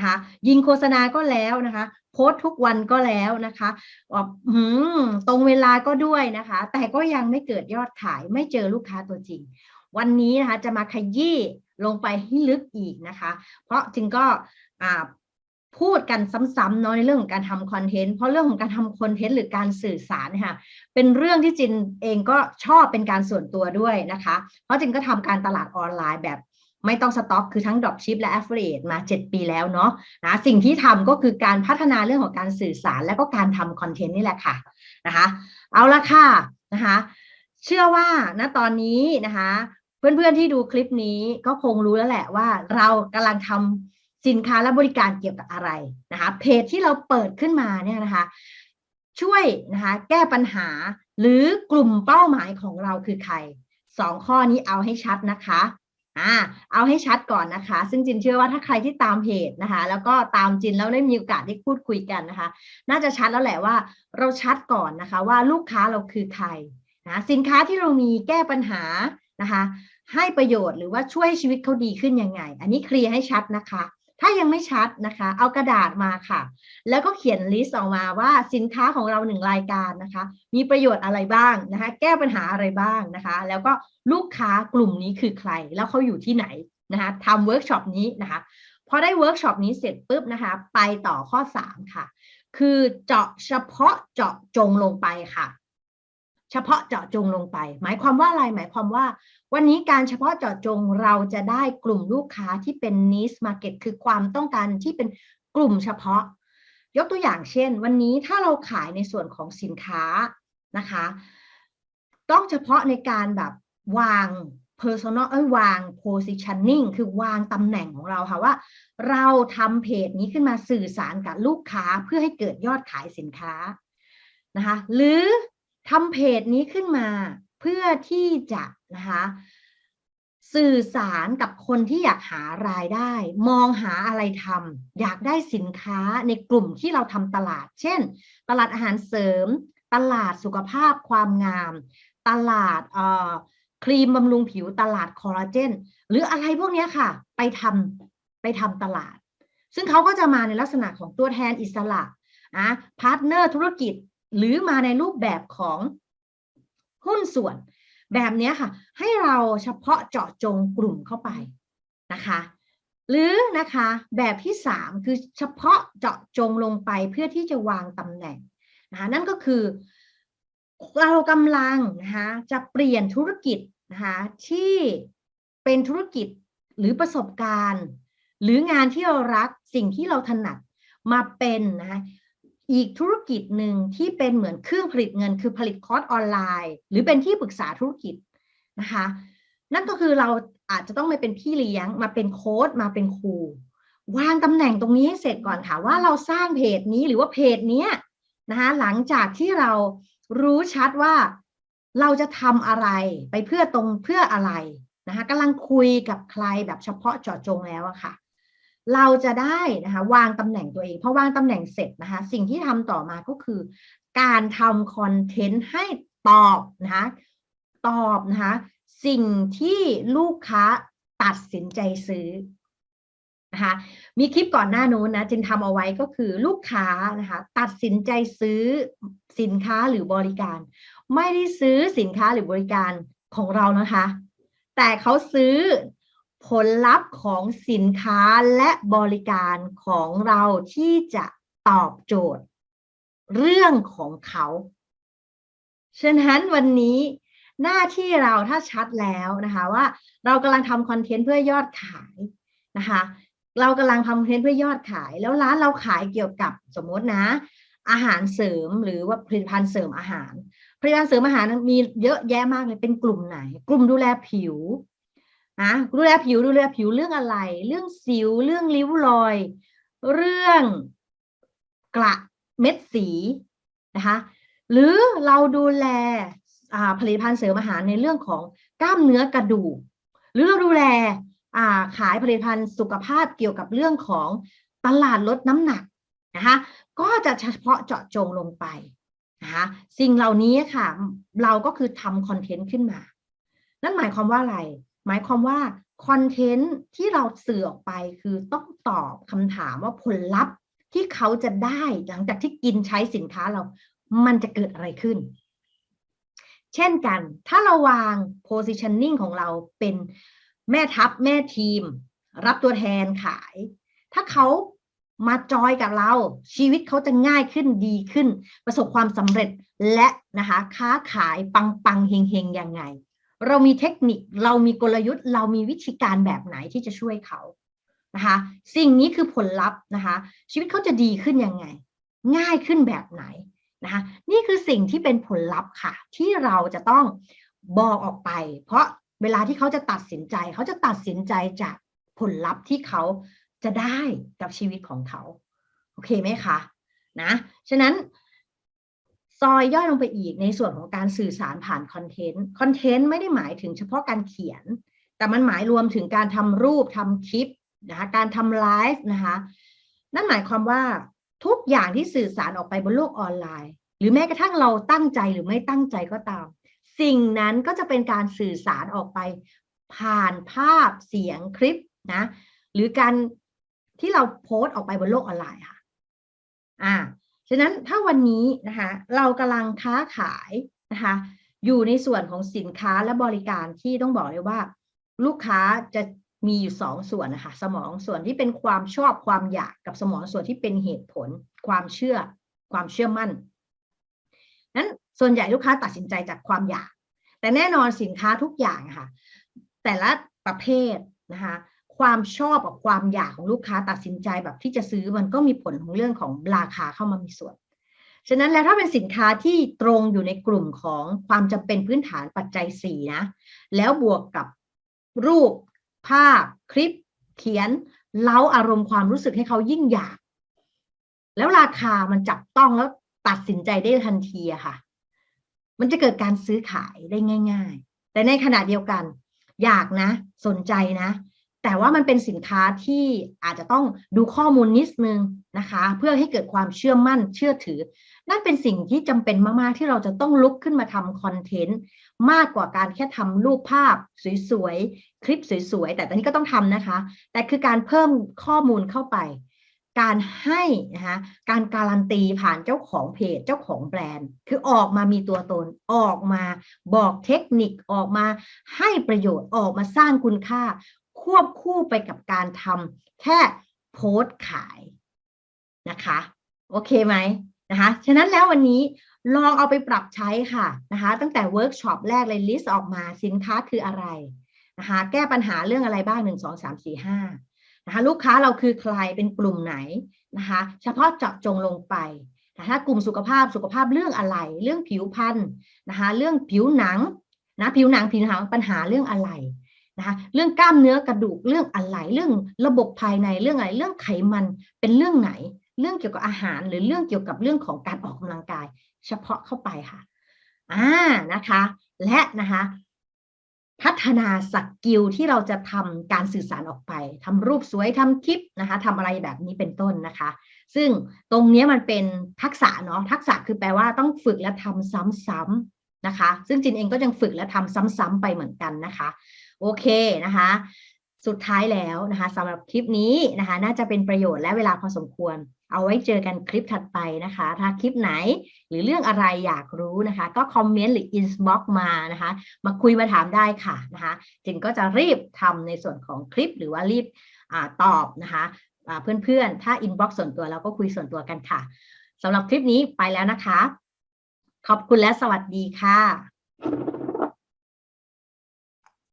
นะคะยิงโฆษณาก็แล้วนะคะโพสทุกวันก็แล้วนะคะแบบหืมตรงเวลาก็ด้วยนะคะ แต่ก็ยังไม่เกิดยอดขายไม่เจอลูกค้าตัวจริง วันนี้นะคะจะมาขยี้ลงไปให้ลึกอีกนะคะ เพราะจึงก็พูดกันซ้ำๆเนาะในเรื่องของการทำคอนเทนต์เพราะเรื่องของการทำคอนเทนต์หรือการสื่อสารค่ะเป็นเรื่องที่จินเองก็ชอบเป็นการส่วนตัวด้วยนะคะ เพราะจินก็ทำการตลาดออนไลน์แบบ ไม่ต้องสต็อกคือทั้งดรอปชิปและ Affiliate มา 7 ปีแล้วเนาะนะสิ่งที่ทำก็คือการพัฒนาเรื่องของการสื่อสาร และก็การทำคอนเทนต์นี่แหละค่ะนะคะเอาละค่ะนะคะเชื่อว่าณตอนนี้นะคะเพื่อนๆที่ดูคลิปนี้ก็คงรู้แล้วแหละว่าเรากำลังทำสินค้าและบริการเกี่ยวกับอะไรนะคะเพจที่เราเปิดขึ้นมาเนี่ยนะคะช่วยนะคะแก้ปัญหาหรือกลุ่มเป้าหมายของเราคือใครสองข้อนี้เอาให้ชัดนะคะ อ่าเอาให้ชัดก่อนนะคะ ซึ่งจินเชื่อว่าถ้าใครที่ตามเพจนะคะ แล้วก็ตามจินแล้วได้มีโอกาสได้พูดคุยกันนะคะ น่าจะชัดแล้วแหละว่าเราชัดก่อนนะคะ ว่าลูกค้าเราคือใครนะสินค้าที่เรามีแก้ปัญหานะคะ ให้ประโยชน์หรือว่าช่วยชีวิตเขาดีขึ้นยังไง อันนี้เคลียร์ให้ชัดนะคะ ถ้ายังไม่ชัดนะคะ เอากระดาษมาค่ะ แล้วก็เขียนลิสต์ออกมาว่าสินค้าของเราหนึ่งรายการนะคะ มีประโยชน์อะไรบ้างนะคะ แก้ปัญหาอะไรบ้างนะคะ แล้วก็ลูกค้ากลุ่มนี้คือใคร แล้วเขาอยู่ที่ไหนนะคะทำเวิร์กช็อปนี้นะคะพอได้เวิร์กช็อปนี้เสร็จปุ๊บนะคะ ไปต่อข้อ 3 ค่ะ คือเจาะเฉพาะเจาะจงลงไปค่ะ เฉพาะเจาะจงลงไป หมายความว่าอะไรหมายความว่า วันนี้การเฉพาะเจาะจงเราจะได้กลุ่มลูกค้าที่เป็น niche market คือความต้องการที่เป็นกลุ่มเฉพาะ ยกตัวอย่างเช่น วันนี้ถ้าเราขายในส่วนของสินค้านะคะ ต้องเฉพาะในการแบบวาง personal เอ้ยวาง positioning คือวางตำแหน่งของเราค่ะว่า เราทำเพจนี้ขึ้นมาสื่อสารกับลูกค้าเพื่อให้เกิดยอดขายสินค้านะคะ หรือ ทำเพจนี้ขึ้นมาเพื่อที่จะนะคะสื่อสารกับคนที่อยากหารายได้ มองหาอะไรทำอยากได้สินค้าในกลุ่มที่เราทำตลาด เช่น ตลาดอาหารเสริม ตลาดสุขภาพความงาม ตลาดเอ่อครีมบำรุงผิวตลาดคอลลาเจน หรืออะไรพวกนี้ค่ะ ไปทำไปทำตลาด ซึ่งเขาก็จะมาในลักษณะของตัวแทนอิสระนะพาร์ทเนอร์ธุรกิจ หรือมาในรูปแบบของหุ้นส่วน แบบนี้ค่ะ ให้เราเฉพาะเจาะจงกลุ่มเข้าไปนะคะ หรือนะคะแบบที่ 3 คือเฉพาะเจาะจงลงไปเพื่อที่จะวางตำแหน่งนะคะนั่นก็คือเรากำลังนะคะจะเปลี่ยนธุรกิจนะคะที่เป็นธุรกิจหรือประสบการณ์ หรืองานที่เรารักสิ่งที่เราถนัดมาเป็นนะคะ อีกธุรกิจหนึ่งที่เป็นเหมือนเครื่องผลิตเงิน คือผลิตคอร์สออนไลน์ หรือเป็นที่ปรึกษาธุรกิจนะคะ นั่นก็คือเราอาจจะต้องไปเป็นพี่เลี้ยงมาเป็นโค้ดมาเป็นครูวางตำแหน่งตรงนี้ให้เสร็จก่อนค่ะว่าเราสร้างเพจนี้หรือว่าเพจนี้นะคะหลังจากที่เรารู้ชัดว่าเราจะทำอะไรไปเพื่อตรงเพื่ออะไรนะคะกำลังคุยกับใครแบบเฉพาะเจาะจงแล้วอะค่ะ เราจะได้นะคะวางตำแหน่งตัวเองพอวางตำแหน่งเสร็จนะคะสิ่งที่ทำต่อมาก็คือ การทำคอนเทนต์ให้ตอบนะคะตอบนะคะสิ่งที่ลูกค้าตัดสินใจซื้อนะคะมีคลิปก่อนหน้านู้นนะจินทำเอาไว้ก็คือลูกค้านะคะตัดสินใจซื้อสินค้าหรือบริการ ไม่ได้ซื้อสินค้าหรือบริการของเรานะคะ แต่เขาซื้อ ผลลัพธ์ของสินค้าและบริการของเราที่จะตอบโจทย์ เรื่องของเขา ฉะนั้นวันนี้หน้าที่เราถ้าชัดแล้วนะคะว่าเรากำลังทำคอนเทนต์เพื่อยอดขายนะคะ เรากำลังทำคอนเทนต์เพื่อยอดขาย แล้วร้านเราขายเกี่ยวกับสมมตินะ อาหารเสริมหรือว่าผลิตภัณฑ์เสริมอาหารผลิตภัณฑ์เสริมอาหารมีเยอะแยะมากเลยเป็นกลุ่มไหน กลุ่มดูแลผิว นะดูแลผิวดูแลผิวเรื่องอะไร เรื่องสิวเรื่องริ้วรอย เรื่องกระเม็ดสีนะคะหรือเราดูแลผลิตภัณฑ์เสริมอาหารในเรื่องของกล้ามเนื้อกระดูก หรือเราดูแลขายผลิตภัณฑ์สุขภาพเกี่ยวกับเรื่องของตลาดลดน้ำหนักนะคะก็จะเฉพาะเจาะจงลงไปนะคะสิ่งเหล่านี้ค่ะ เราก็คือทำคอนเทนต์ขึ้นมา นั่นหมายความว่าอะไร หมายความว่าคอนเทนต์ที่เราสื่อออกไปคือต้องตอบคำถามว่าผลลัพธ์ที่เขาจะได้หลังจากที่กินใช้สินค้าเรา มันจะเกิดอะไรขึ้น เช่นกัน ถ้าเราวาง positioning ของเราเป็นแม่ทัพแม่ทีม รับตัวแทนขาย ถ้าเขามาจอยกับเรา ชีวิตเขาจะง่ายขึ้นดีขึ้น ประสบความสำเร็จและนะคะ ค้าขายปังปังเฮงเฮงยังไง เรามีเทคนิคเรามีกลยุทธ์ เรามีวิธีการแบบไหนที่จะช่วยเขานะคะสิ่งนี้คือผลลัพธ์นะคะชีวิตเขาจะดีขึ้นยังไง ง่ายขึ้นแบบไหนนะคะนี่คือสิ่งที่เป็นผลลัพธ์ค่ะ ที่เราจะต้องบอกออกไป เพราะเวลาที่เขาจะตัดสินใจ เขาจะตัดสินใจจากผลลัพธ์ที่เขาจะได้กับชีวิตของเขา โอเคไหมคะนะฉะนั้น ซอยย่อยลงไปอีกในส่วนของการสื่อสารผ่านคอนเทนต์ คอนเทนต์ไม่ได้หมายถึงเฉพาะการเขียน แต่มันหมายรวมถึงการทำรูปทำคลิปนะคะการทำไลฟ์นะคะนั่นหมายความว่าทุกอย่างที่สื่อสารออกไปบนโลกออนไลน์ หรือแม้กระทั่งเราตั้งใจหรือไม่ตั้งใจก็ตาม สิ่งนั้นก็จะเป็นการสื่อสารออกไป ผ่านภาพเสียงคลิปนะหรือการที่เราโพสต์ออกไปบนโลกออนไลน์ค่ะอ่า ฉะนั้นถ้าวันนี้นะคะเรากำลังค้าขายนะคะอยู่ในส่วนของสินค้าและบริการที่ต้องบอกเลยว่า ลูกค้าจะมีอยู่สองส่วนนะคะสมองส่วนที่เป็นความชอบความอยากกับสมองส่วนที่เป็นเหตุผล ความเชื่อ ความเชื่อมั่นนั้นส่วนใหญ่ลูกค้าตัดสินใจจากความอยาก แต่แน่นอนสินค้าทุกอย่างค่ะ แต่ละประเภทนะคะ ความชอบกับความอยากของลูกค้าตัดสินใจแบบที่จะซื้อมันก็มีผลของเรื่องของราคาเข้ามามีส่วน ฉะนั้นแล้วถ้าเป็นสินค้าที่ตรงอยู่ในกลุ่มของความจำเป็นพื้นฐานปัจจัย4นะ แล้วบวกกับรูป ภาพ คลิป เขียน เล้าอารมณ์ความรู้สึกให้เขายิ่งอยาก แล้วราคามันจับต้องแล้วตัดสินใจได้ทันทีอะค่ะ มันจะเกิดการซื้อขายได้ง่าย ๆ แต่ในขณะเดียวกัน อยากนะ สนใจนะ แต่ว่ามันเป็นสินค้าที่อาจจะต้องดูข้อมูลนิดนึงนะคะ เพื่อให้เกิดความเชื่อมั่นเชื่อถือ นั่นเป็นสิ่งที่จำเป็นมากๆ ที่เราจะต้องลุกขึ้นมาทำคอนเทนต์มากกว่าการแค่ทำรูปภาพสวยๆ คลิปสวยๆ แต่ตอนนี้ก็ต้องทำนะคะ แต่คือการเพิ่มข้อมูลเข้าไป การให้นะคะการการันตีผ่านเจ้าของเพจเจ้าของแบรนด์ คือออกมามีตัวตนออกมาบอกเทคนิคออกมาให้ประโยชน์ออกมาสร้างคุณค่า ควบคู่ไปกับการทำแค่โพสต์ขายนะคะ โอเคไหมนะคะ ฉะนั้นแล้ววันนี้ลองเอาไปปรับใช้ค่ะนะคะ ตั้งแต่เวิร์กช็อปแรกเลยลิสต์ออกมาสินค้าคืออะไรนะคะ แก้ปัญหาเรื่องอะไรบ้างหนึ่งสองสามสี่ห้านะคะลูกค้าเราคือใครเป็นกลุ่มไหนนะคะ เฉพาะเจาะจงลงไปถ้ากลุ่มสุขภาพสุขภาพเรื่องอะไร เรื่องผิวพรรณนะคะ เรื่องผิวหนังนะผิวหนังผิวหนังปัญหาเรื่องอะไร นะคะเรื่องกล้ามเนื้อกระดูกเรื่องอะไรเรื่องระบบภายในเรื่องอะไรเรื่องไขมันเป็นเรื่องไหน เรื่องเกี่ยวกับอาหารหรือเรื่องเกี่ยวกับเรื่องของการออกกำลังกาย เฉพาะเข้าไปค่ะอ่านะคะ และนะคะพัฒนาสกิลที่เราจะทำการสื่อสารออกไปทำรูปสวยทำคลิปนะคะทำอะไรแบบนี้เป็นต้นนะคะ ซึ่งตรงนี้มันเป็นทักษะเนาะทักษะคือแปลว่าต้องฝึกและทำซ้ำๆนะคะ ซึ่งจินเองก็ยังฝึกและทำซ้ำๆไปเหมือนกันนะคะ โอเคนะคะ สุดท้ายแล้วนะคะสำหรับคลิปนี้นะคะ น่าจะเป็นประโยชน์และเวลาพอสมควร เอาไว้เจอกันคลิปถัดไปนะคะ ถ้าคลิปไหนหรือเรื่องอะไรอยากรู้นะคะ ก็คอมเมนต์หรืออินบ็อกมานะคะ มาคุยมาถามได้ค่ะนะคะจินก็จะรีบทำในส่วนของคลิปหรือว่ารีบอตอบนะคะเพื่อนๆ ถ้าอินบ็อกส่วนตัวเราก็คุยส่วนตัวกันค่ะสำหรับคลิปนี้ไปแล้วนะคะ ขอบคุณและสวัสดีค่ะ